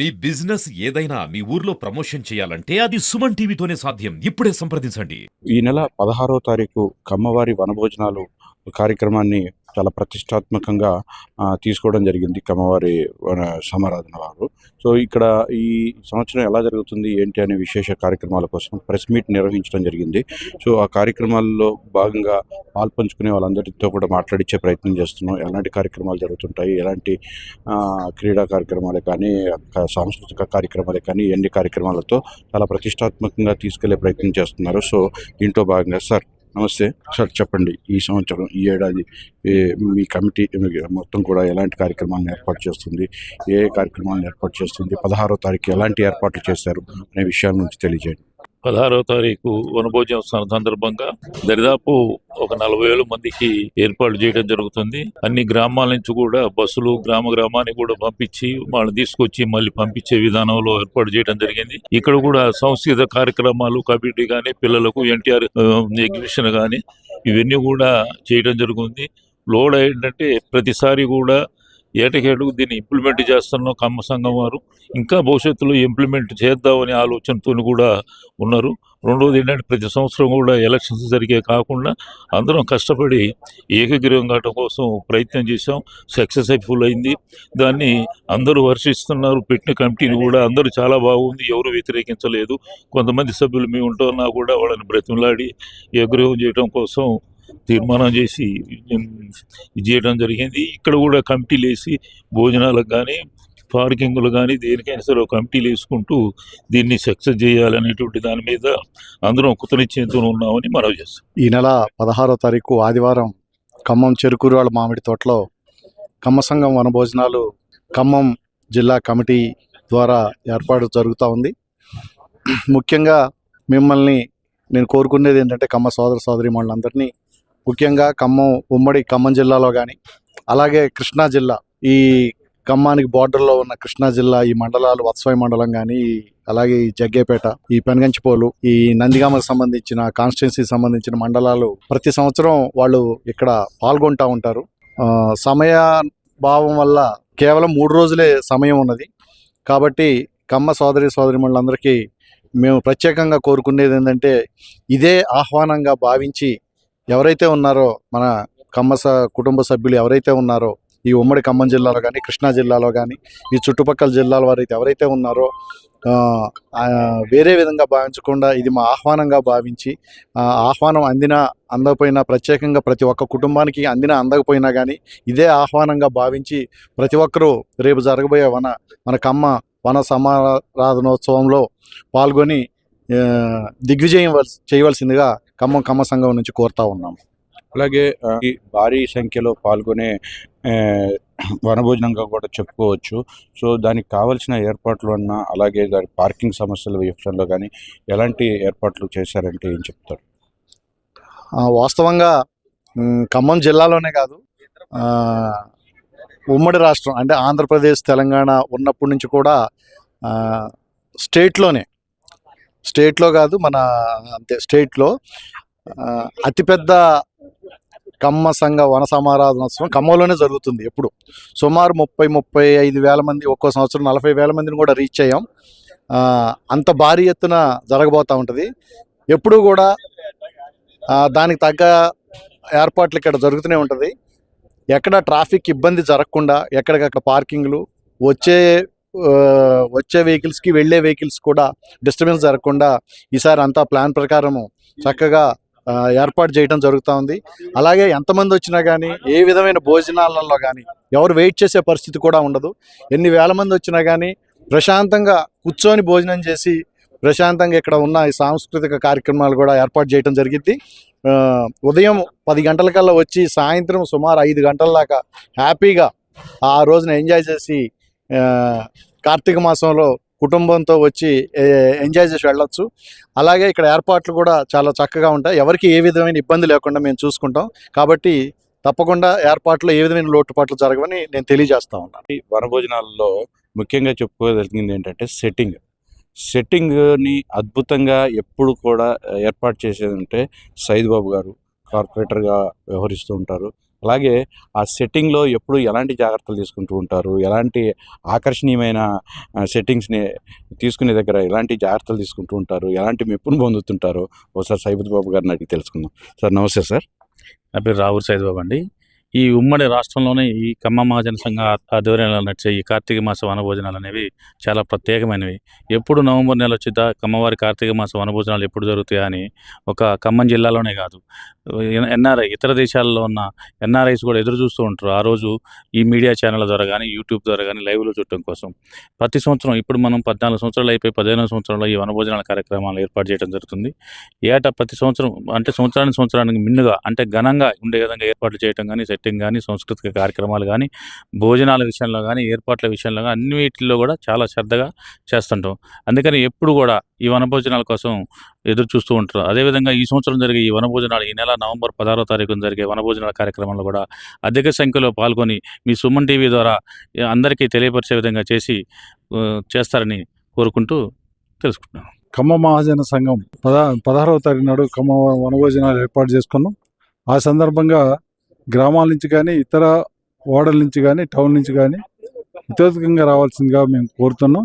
మీ business ఏదైనా మీ ఊర్లో promotion చేయాలంటే అది సుమన్ టీవీతోనే సాధ్యం. ఇప్పుడే సంప్రదించండి. ఈ నెల పదహారో తారీఖు కమ్మవారి వనభోజనాలు కార్యక్రమాన్ని చాలా ప్రతిష్టాత్మకంగా తీసుకోవడం జరిగింది కమ్మవారి సమారాధన వారు. సో ఇక్కడ ఈ సంవత్సరం ఎలా జరుగుతుంది ఏంటి అనే విశేష కార్యక్రమాల కోసం ప్రెస్ మీట్ నిర్వహించడం జరిగింది. సో ఆ కార్యక్రమాల్లో భాగంగా పాల్పంచుకునే వాళ్ళందరితో కూడా మాట్లాడించే ప్రయత్నం చేస్తున్నాం. ఎలాంటి కార్యక్రమాలు జరుగుతుంటాయి ఎలాంటి క్రీడా కార్యక్రమాలే కానీ సాంస్కృతిక కార్యక్రమాలే కానీ ఎన్ని కార్యక్రమాలతో చాలా ప్రతిష్టాత్మకంగా తీసుకెళ్ళే ప్రయత్నం చేస్తున్నారు. సో దీంట్లో భాగంగా సార్ నమస్తే. సార్ చెప్పండి. ఈ సంవత్సరం ఈ ఏడాది ఏ, మీ కమిటీ మొత్తం కూడా ఎలాంటి కార్యక్రమాలను ఏర్పాటు చేస్తుంది? ఏ ఏ కార్యక్రమాలను ఏర్పాటు చేస్తుంది? పదహారో తారీఖు ఎలాంటి ఏర్పాట్లు చేశారు అనే విషయాల నుంచి తెలియజేయండి. పదహారవ తారీఖు వనభోజనం సందర్భంగా దరిదాపు ఒక నలభై వేల మందికి ఏర్పాటు చేయడం జరుగుతుంది. అన్ని గ్రామాల నుంచి కూడా బస్సులు గ్రామ గ్రామానికి కూడా పంపించి వాళ్ళని తీసుకొచ్చి మళ్ళీ పంపించే విధానంలో ఏర్పాటు చేయడం జరిగింది. ఇక్కడ కూడా సంస్కృత కార్యక్రమాలు కబడ్డీ కానీ పిల్లలకు ఎన్టీఆర్ ఎగ్జిబిషన్ కానీ ఇవన్నీ కూడా చేయడం జరుగుతుంది లోడ్ ఏంటంటే ప్రతిసారి కూడా ఏటకేటుకు దీన్ని ఇంప్లిమెంట్ చేస్తున్నాం కమ్మ సంఘం వారు ఇంకా భవిష్యత్తులో ఇంప్లిమెంట్ చేద్దామనే ఆలోచనతో కూడా ఉన్నారు. రెండోది ఏంటంటే ప్రతి సంవత్సరం కూడా ఎలక్షన్స్ జరిగే కాకుండా అందరం కష్టపడి ఏకగ్రీవం కావడం కోసం ప్రయత్నం చేశాం. సక్సెస్ఫుల్ అయింది. దాన్ని అందరూ వర్షిస్తున్నారు. పెట్టిన కమిటీని కూడా అందరూ చాలా బాగుంది. ఎవరు వ్యతిరేకించలేదు. కొంతమంది సభ్యులు మేము ఉంటున్నా కూడా వాళ్ళని బ్రతిమలాడి ఏకగ్రీవం చేయడం కోసం తీర్మానం చేసి ఇది చేయడం జరిగింది. ఇక్కడ కూడా కమిటీలు వేసి భోజనాలకు కానీ పార్కింగ్లు కానీ దేనికైనా సరే ఒక కమిటీలు వేసుకుంటూ దీన్ని సక్సెస్ చేయాలనేటువంటి దాని మీద అందరం కృతనిశ్చయంతో ఉన్నామని మనవి చేస్తాం. ఈ నెల పదహారో తారీఖు ఆదివారం ఖమ్మం చెరుకూరువాళ్ళ మామిడి తోటలో ఖమ్మ సంఘం వనభోజనాలు ఖమ్మం జిల్లా కమిటీ ద్వారా ఏర్పాటు జరుగుతూ ఉంది. ముఖ్యంగా మిమ్మల్ని నేను కోరుకునేది ఏంటంటే ఖమ్మ సోదర సోదరి మనందరినీ ముఖ్యంగా ఖమ్మం ఉమ్మడి ఖమ్మం జిల్లాలో కానీ అలాగే కృష్ణా జిల్లా ఈ ఖమ్మానికి బార్డర్లో ఉన్న కృష్ణా జిల్లా ఈ మండలాలు వత్సవాయి మండలం కానీ అలాగే ఈ జగ్గేపేట ఈ పెనగంచిపోలు ఈ నందిగామకు సంబంధించిన కాన్స్టిట్యున్సీకి సంబంధించిన మండలాలు ప్రతి సంవత్సరం వాళ్ళు ఇక్కడ పాల్గొంటూ ఉంటారు. సమయ భావం వల్ల కేవలం మూడు రోజులే సమయం ఉన్నది. కాబట్టి కమ్మ సోదరి సోదరి మండలందరికీ మేము ప్రత్యేకంగా కోరుకునేది ఏంటంటే ఇదే ఆహ్వానంగా భావించి ఎవరైతే ఉన్నారో మన కమ్మ స కుటుంబ సభ్యులు ఎవరైతే ఉన్నారో ఈ ఉమ్మడి ఖమ్మం జిల్లాలో కానీ కృష్ణా జిల్లాలో కానీ ఈ చుట్టుపక్కల జిల్లాల వారైతే ఎవరైతే ఉన్నారో వేరే విధంగా భావించకుండా ఇది మా ఆహ్వానంగా భావించి ఆ, ఆహ్వానం అందినా అందకపోయినా ప్రత్యేకంగా ప్రతి ఒక్క కుటుంబానికి అందినా అందకపోయినా కానీ ఇదే ఆహ్వానంగా భావించి ప్రతి ఒక్కరూ రేపు జరగబోయే వన మన కమ్మ వన సమారాధనోత్సవంలో పాల్గొని దిగ్విజయం చేయవలసిందిగా ఖమ్మం కమ్మ సంఘం నుంచి కోరుతా ఉన్నాం. అలాగే ఈ భారీ సంఖ్యలో పాల్గొనే వనభోజనంగా కూడా చెప్పుకోవచ్చు. సో దానికి కావలసిన ఏర్పాట్లు అన్న అలాగే దాని పార్కింగ్ సమస్యల విషయంలో కానీ ఎలాంటి ఏర్పాట్లు చేశారంటే ఏం చెప్తారు? వాస్తవంగా ఖమ్మం జిల్లాలోనే కాదు ఉమ్మడి రాష్ట్రం అంటే ఆంధ్రప్రదేశ్ తెలంగాణ ఉన్నప్పటి నుంచి కూడా స్టేట్లోనే స్టేట్లో కాదు మన అంతే స్టేట్లో అతిపెద్ద కమ్మ సంఘ వన సమారాధనోత్సవం ఖమ్మంలోనే జరుగుతుంది ఎప్పుడు. సుమారు ముప్పై ముప్పై ఐదు వేల మంది ఒక్కో సంవత్సరం నలభై వేల మందిని కూడా రీచ్ అయ్యాం. అంత భారీ ఎత్తున జరగబోతూ ఉంటుంది. ఎప్పుడు కూడా దానికి తగ్గ ఏర్పాట్లు ఇక్కడ జరుగుతూనే ఉంటుంది. ఎక్కడ ట్రాఫిక్ ఇబ్బంది జరగకుండా ఎక్కడికక్కడ పార్కింగ్లు వచ్చే వచ్చే వెహికల్స్కి వెళ్ళే వెహికల్స్ కూడా డిస్టర్బెన్స్ జరగకుండా ఈసారి అంతా ప్లాన్ ప్రకారము చక్కగా ఏర్పాటు చేయడం జరుగుతూ ఉంది. అలాగే ఎంతమంది వచ్చినా కానీ ఏ విధమైన భోజనాలలో కానీ ఎవరు వెయిట్ చేసే పరిస్థితి కూడా ఉండదు. ఎన్ని వేల మంది వచ్చినా కానీ ప్రశాంతంగా కూర్చొని భోజనం చేసి ప్రశాంతంగా ఇక్కడ ఉన్న ఈ సాంస్కృతిక కార్యక్రమాలు కూడా ఏర్పాటు చేయడం జరిగింది. ఉదయం పది గంటలకల్లా వచ్చి సాయంత్రం సుమారు ఐదు గంటల దాకా హ్యాపీగా ఆ రోజున ఎంజాయ్ చేసి కార్తీక మాసంలో కుటుంబంతో వచ్చి ఎంజాయ్ చేసి వెళ్ళొచ్చు. అలాగే ఇక్కడ ఏర్పాట్లు కూడా చాలా చక్కగా ఉంటాయి. ఎవరికి ఏ విధమైన ఇబ్బంది లేకుండా మేము చూసుకుంటాం. కాబట్టి తప్పకుండా ఏర్పాట్లు ఏ విధమైన లోటుపాట్లు జరగవని నేను తెలియజేస్తా ఉన్నాను. ఈ వనభోజనాల్లో ముఖ్యంగా చెప్పుకోదలిగింది ఏంటంటే సెట్టింగ్ సెట్టింగ్ని అద్భుతంగా ఎప్పుడు కూడా ఏర్పాటు చేసేదంటే సైద్బాబు గారు కార్పొరేటర్గా వ్యవహరిస్తూ ఉంటారు. అలాగే ఆ సెట్టింగ్లో ఎప్పుడు ఎలాంటి జాగ్రత్తలు తీసుకుంటూ ఉంటారు? ఎలాంటి ఆకర్షణీయమైన సెట్టింగ్స్ని తీసుకునే దగ్గర ఎలాంటి జాగ్రత్తలు తీసుకుంటూ ఉంటారు? ఎలాంటి మెప్పును పొందుతుంటారో? ఒకసారి సైబుద్ బాబు గారిని అడిగి తెలుసుకుందాం. సార్ నమస్తే సార్. నా పేరు రావుర్ సైద్ బాబు అండి. ఈ ఉమ్మడి రాష్ట్రంలోనే ఈ కమ్మ మహాజన సంఘ ఆధ్వర్యంలో నడిచే ఈ కార్తీక మాస వనభోజనాలు అనేవి చాలా ప్రత్యేకమైనవి. ఎప్పుడు నవంబర్ నెల వచ్చిద్దా కమ్మవారి కార్తీక మాస వనభోజనాలు ఎప్పుడు జరుగుతాయా అని ఒక ఖమ్మం జిల్లాలోనే కాదు. ఎన్ఆర్ఐ ఇతర దేశాల్లో ఉన్న ఎన్ఆర్ఐస్ కూడా ఎదురు చూస్తూ ఉంటారు. ఆ రోజు ఈ మీడియా ఛానళ్ళ ద్వారా కానీ యూట్యూబ్ ద్వారా కానీ లైవ్లో చూడటం కోసం. ప్రతి సంవత్సరం ఇప్పుడు మనం పద్నాలుగు సంవత్సరాలు అయిపోయి పదిహేను సంవత్సరంలో ఈ వనభోజనాల కార్యక్రమాలు ఏర్పాటు చేయడం జరుగుతుంది. ఏటా ప్రతి సంవత్సరం అంటే సంవత్సరానికి సంవత్సరానికి మిన్నుగా అంటే ఘనంగా ఉండే విధంగా ఏర్పాట్లు చేయడం కానీ సెట్టింగ్ కానీ సాంస్కృతిక కార్యక్రమాలు కానీ భోజనాల విషయంలో కానీ ఏర్పాట్ల విషయంలో కానీ అన్నిటిలో కూడా చాలా శ్రద్ధగా చేస్తుంటాం. అందుకని ఎప్పుడు కూడా ఈ వనభోజనాల కోసం ఎదురు చూస్తూ ఉంటారు. అదేవిధంగా ఈ సంవత్సరం జరిగే ఈ వనభోజనాలు ఈ నెల నవంబర్ పదహారో తారీఖున జరిగే వనభోజనాల కార్యక్రమంలో కూడా అధిక సంఖ్యలో పాల్గొని మీ సుమన్ టీవీ ద్వారా అందరికీ తెలియపరిచే విధంగా చేసి చేస్తారని కోరుకుంటూ తెలుసుకుంటున్నాను. ఖమ్మ మహాజన సంఘం పద పదహారవ తారీఖు నాడు ఖమ్మ వనభోజనాలు ఏర్పాటు చేసుకున్నాం. ఆ సందర్భంగా గ్రామాల నుంచి కానీ ఇతర ఓడల నుంచి కానీ టౌన్ నుంచి కానీ ఇతోధికంగా రావాల్సిందిగా మేము కోరుతున్నాం.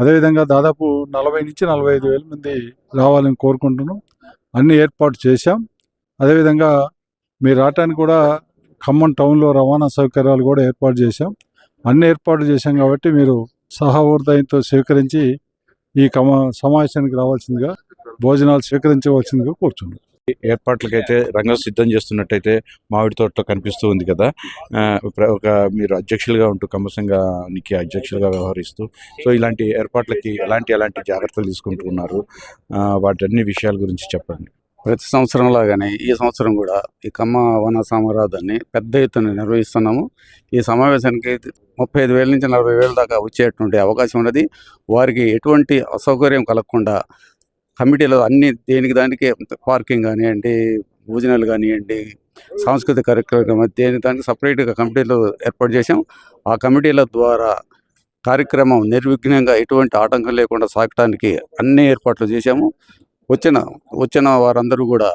అదేవిధంగా దాదాపు నలభై నుంచి నలభై ఐదు వేల మంది రావాలని కోరుకుంటున్నాం. అన్ని ఏర్పాటు చేశాం. అదేవిధంగా మీరు రావటానికి కూడా ఖమ్మం టౌన్లో రవాణా సౌకర్యాలు కూడా ఏర్పాటు చేశాం. అన్ని ఏర్పాటు చేశాం కాబట్టి మీరు సహోదయంతో స్వీకరించి ఈ కమ సమావేశానికి రావాల్సిందిగా భోజనాలు స్వీకరించవలసిందిగా కూర్చున్నాం. ఏర్పాట్లకైతే రంగం సిద్ధం చేస్తున్నట్టయితే మామిడి తోటలో కనిపిస్తూ ఉంది కదా. ఒక మీరు అధ్యక్షులుగా ఉంటూ కమ్మ సంఘానికి అధ్యక్షులుగా వ్యవహరిస్తూ సో ఇలాంటి ఏర్పాట్లకి ఎలాంటి ఎలాంటి జాగ్రత్తలు తీసుకుంటూ ఉన్నారు వాటన్ని విషయాల గురించి చెప్పండి. ప్రతి సంవత్సరం లాగానే ఈ సంవత్సరం కూడా ఈ కమ్మ వన సమారాధాన్ని పెద్ద ఎత్తున నిర్వహిస్తున్నాము. ఈ సమావేశానికి ముప్పై ఐదు వేల నుంచి నలభై వేల దాకా వచ్చేటువంటి అవకాశం ఉన్నది. వారికి ఎటువంటి అసౌకర్యం కలగకుండా కమిటీలో అన్ని దేనికి దానికి పార్కింగ్ కానివ్వండి భోజనాలు కానివ్వండి సాంస్కృతిక కార్యక్రమం దేనికి దానికి సపరేట్గా కమిటీలు ఏర్పాటు చేసాం ఆ కమిటీల ద్వారా కార్యక్రమం నిర్విఘ్నంగా ఎటువంటి ఆటంకం లేకుండా సాగటానికి అన్ని ఏర్పాట్లు చేశాము. వచ్చిన వచ్చిన వారందరూ కూడా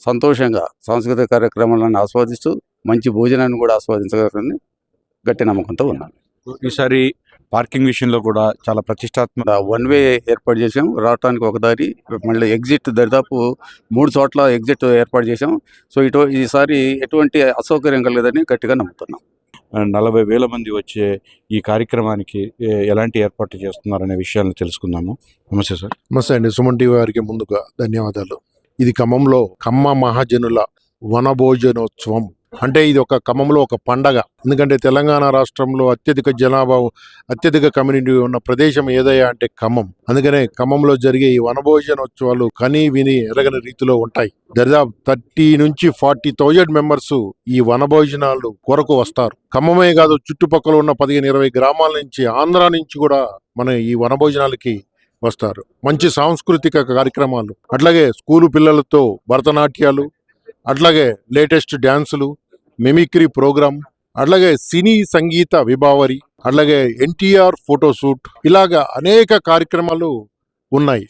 సంతోషంగా సాంస్కృతిక కార్యక్రమాలను ఆస్వాదిస్తూ మంచి భోజనాన్ని కూడా ఆస్వాదించగలరని గట్టి నమ్మకంతో ఉన్నాను. ఈసారి పార్కింగ్ విషయంలో కూడా చాలా ప్రతిష్టాత్మక వన్ వే ఏర్పాటు చేసాం రావడానికి ఒక దారి మళ్ళీ ఎగ్జిట్ దరిదాపు మూడు చోట్ల ఎగ్జిట్ ఏర్పాటు చేసాం సో ఇటు ఈసారి ఎటువంటి అసౌకర్యం కలగదని గట్టిగా నమ్ముతున్నాం. నలభై వేల మంది వచ్చే ఈ కార్యక్రమానికి ఎలాంటి ఏర్పాట్లు చేస్తున్నారనే విషయాలను తెలుసుకుందాము. నమస్తే సార్. నమస్తే అండి. సుమన్ టీవీ వారికి ముందుగా ధన్యవాదాలు. ఇది ఖమ్మంలో ఖమ్మ మహాజనుల వనభోజనోత్సవం. అంటే ఇది ఒక ఖమ్మంలో ఒక పండగ. ఎందుకంటే తెలంగాణ రాష్ట్రంలో అత్యధిక జనాభా అత్యధిక కమ్యూనిటీ ఉన్న ప్రదేశం ఏదయ్యా అంటే ఖమ్మం. అందుకనే ఖమ్మంలో జరిగే ఈ వనభోజనోత్సవాలు కని విని ఎరగని రీతిలో ఉంటాయి. దరిదాపు థర్టీ నుంచి ఫార్టీ థౌజండ్ మెంబర్స్ ఈ వనభోజనాలు కొరకు వస్తారు. ఖమ్మమే కాదు చుట్టుపక్కల ఉన్న పదిహేను ఇరవై గ్రామాల నుంచి ఆంధ్ర నుంచి కూడా మన ఈ వనభోజనాలకి వస్తారు. మంచి సాంస్కృతిక కార్యక్రమాలు. అట్లాగే స్కూలు పిల్లలతో భరతనాట్యాలు అట్లాగే లేటెస్ట్ డ్యాన్సులు మిమిక్రీ ప్రోగ్రామ్ అట్లాగే సినీ సంగీత విభావరి అట్లాగే ఎన్టీఆర్ ఫోటోషూట్ ఇలాగా అనేక కార్యక్రమాలు ఉన్నాయి.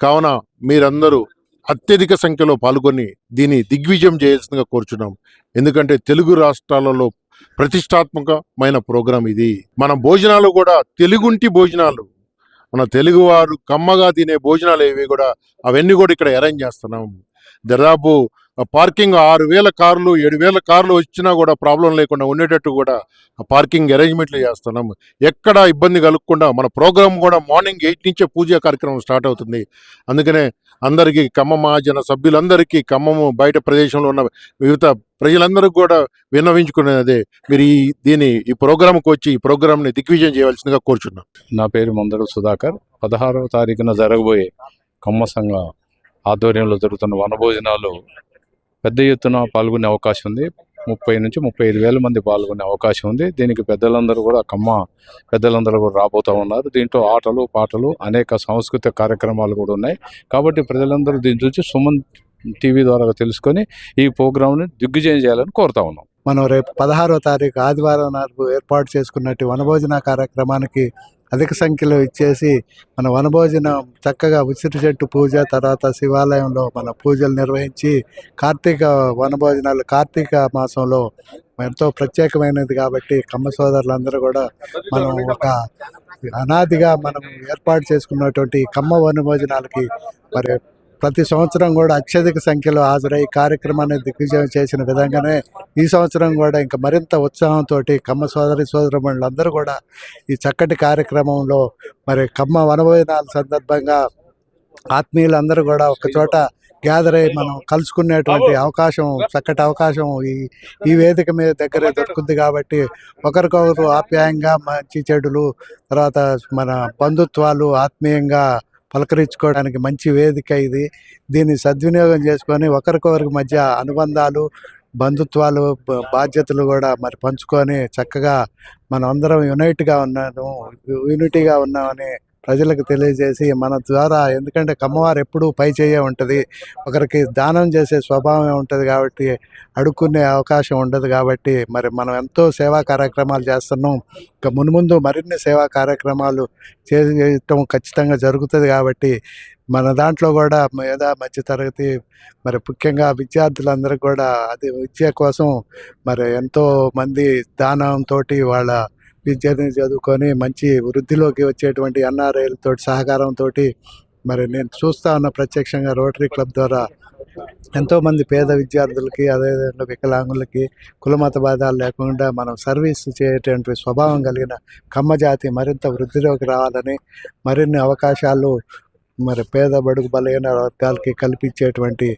కావున మీరందరూ అత్యధిక సంఖ్యలో పాల్గొని దీన్ని దిగ్విజయం చేయాల్సిందిగా కోరుచున్నాం. ఎందుకంటే తెలుగు రాష్ట్రాలలో ప్రతిష్టాత్మకమైన ప్రోగ్రాం ఇది. మన భోజనాలు కూడా తెలుగుంటి భోజనాలు. మన తెలుగువారు కమ్మగా తినే భోజనాలు ఏవి కూడా అవన్నీ కూడా ఇక్కడ అరేంజ్ చేస్తున్నాం. దాదాపు పార్కింగ్ ఆరు వేల కార్లు ఏడు వేల కార్లు వచ్చినా కూడా ప్రాబ్లం లేకుండా ఉండేటట్టు కూడా పార్కింగ్ అరేంజ్మెంట్లు చేస్తున్నాం. ఎక్కడ ఇబ్బంది కలగకుండా మన ప్రోగ్రామ్ కూడా మార్నింగ్ ఎయిట్ నుంచే పూజ కార్యక్రమం స్టార్ట్ అవుతుంది. అందుకనే అందరికీ ఖమ్మ మహాజన సభ్యులందరికీ ఖమ్మము బయట ప్రదేశంలో ఉన్న వివిధ ప్రజలందరికీ కూడా విన్నవించుకునేదే మీరు ఈ దీని ఈ ప్రోగ్రాంకి వచ్చి ఈ ప్రోగ్రామ్ని దిగ్విజయం చేయవలసిందిగా కోరుచున్నాం. నా పేరు మందడు సుధాకర్. పదహారవ తారీఖున జరగబోయే కమ్మ సంఘ ఆధ్వర్యంలో జరుగుతున్న వనభోజనాలు పెద్ద ఎత్తున పాల్గొనే అవకాశం ఉంది. ముప్పై నుంచి ముప్పై ఐదు వేల మంది పాల్గొనే అవకాశం ఉంది. దీనికి పెద్దలందరూ కూడా కమ్మ పెద్దలందరూ కూడా రాబోతూ ఉన్నారు. దీంట్లో ఆటలు పాటలు అనేక సాంస్కృతిక కార్యక్రమాలు కూడా ఉన్నాయి. కాబట్టి ప్రజలందరూ దీని చూసి సుమన్ టీవీ ద్వారా తెలుసుకొని ఈ ప్రోగ్రామ్ని దిగ్విజయం చేయాలని కోరుతా ఉన్నాం. మనం రేపు పదహారో తారీఖు ఆదివారం నాడు ఏర్పాటు చేసుకున్నట్టు వనభోజన కార్యక్రమానికి అధిక సంఖ్యలో ఇచ్చేసి మన వనభోజనం చక్కగా ఉసిరి చెట్టు పూజ తర్వాత శివాలయంలో మన పూజలు నిర్వహించి కార్తీక వనభోజనాలు కార్తీక మాసంలో ఎంతో ప్రత్యేకమైనది కాబట్టి కమ్మ సోదరులందరూ కూడా మనం ఒక అనాదిగా మనం ఏర్పాటు చేసుకున్నటువంటి కమ్మ వనభోజనాలకి మరి ప్రతి సంవత్సరం కూడా అత్యధిక సంఖ్యలో హాజరై కార్యక్రమాన్ని దిగ్విజయం చేసిన విధంగానే ఈ సంవత్సరం కూడా ఇంకా మరింత ఉత్సాహంతో కమ్మ సోదరి సోదరులందరూ కూడా ఈ చక్కటి కార్యక్రమంలో మరి కమ్మ వనభోజనాల సందర్భంగా ఆత్మీయులందరూ కూడా ఒకచోట గ్యాదర్ అయ్యి మనం కలుసుకునేటువంటి అవకాశం చక్కటి అవకాశం ఈ ఈ వేదిక మీద దగ్గరే దొరుకుతుంది కాబట్టి ఒకరికొకరు ఆప్యాయంగా మంచి చెడులు తర్వాత మన బంధుత్వాలు ఆత్మీయంగా పలకరించుకోవడానికి మంచి వేదిక ఇది. దీన్ని సద్వినియోగం చేసుకొని ఒకరికొకరికి మధ్య అనుబంధాలు బంధుత్వాలు బాధ్యతలు కూడా మరి పంచుకొని చక్కగా మనం అందరం యునైట్గా ఉన్నాను యూనిటీగా ఉన్నామని ప్రజలకు తెలియజేసి మన ద్వారా ఎందుకంటే కమ్మవారు ఎప్పుడూ పై చేయే ఉంటుంది. ఒకరికి దానం చేసే స్వభావం ఉంటుంది కాబట్టి అడుక్కునే అవకాశం ఉండదు కాబట్టి మరి మనం ఎంతో సేవా కార్యక్రమాలు చేస్తున్నాం. ఇంకా మున్ముందు మరిన్ని సేవా కార్యక్రమాలు చేయటం ఖచ్చితంగా జరుగుతుంది కాబట్టి మన దాంట్లో కూడా మేధా మధ్యతరగతి మరి ముఖ్యంగా విద్యార్థులందరూ కూడా అది విద్య కోసం మరి ఎంతో మంది దానంతో వాళ్ళ విద్యార్థిని చదువుకొని మంచి వృద్ధిలోకి వచ్చేటువంటి ఎన్ఆర్ఐలతో సహకారంతో మరి నేను చూస్తా ఉన్న ప్రత్యక్షంగా రోటరీ క్లబ్ ద్వారా. ఎంతోమంది పేద విద్యార్థులకి అదేవిధంగా వికలాంగులకి కులమత బాధాలు లేకుండా మనం సర్వీస్ చేయటువంటి స్వభావం కలిగిన కమ్మజాతి మరింత వృద్ధిలోకి రావాలని మరిన్ని అవకాశాలు మరి పేద బడుగు బలహీన వర్గాలకి కల్పించేటువంటి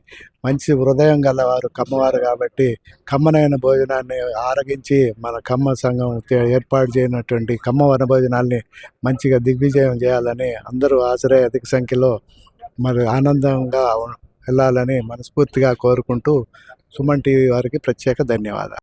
మంచి హృదయం గలవారు కమ్మవారు కాబట్టి కమ్మనైన భోజనాన్ని ఆరగించి మన కమ్మ సంఘం ఏర్పాటు చేయనటువంటి కమ్మ వన భోజనాల్ని మంచిగా దిగ్విజయం చేయాలని అందరూ ఆశ్రయ అధిక సంఖ్యలో మరి ఆనందంగా వెళ్ళాలని మనస్ఫూర్తిగా కోరుకుంటూ సుమన్ టీవీ వారికి ప్రత్యేక ధన్యవాదాలు.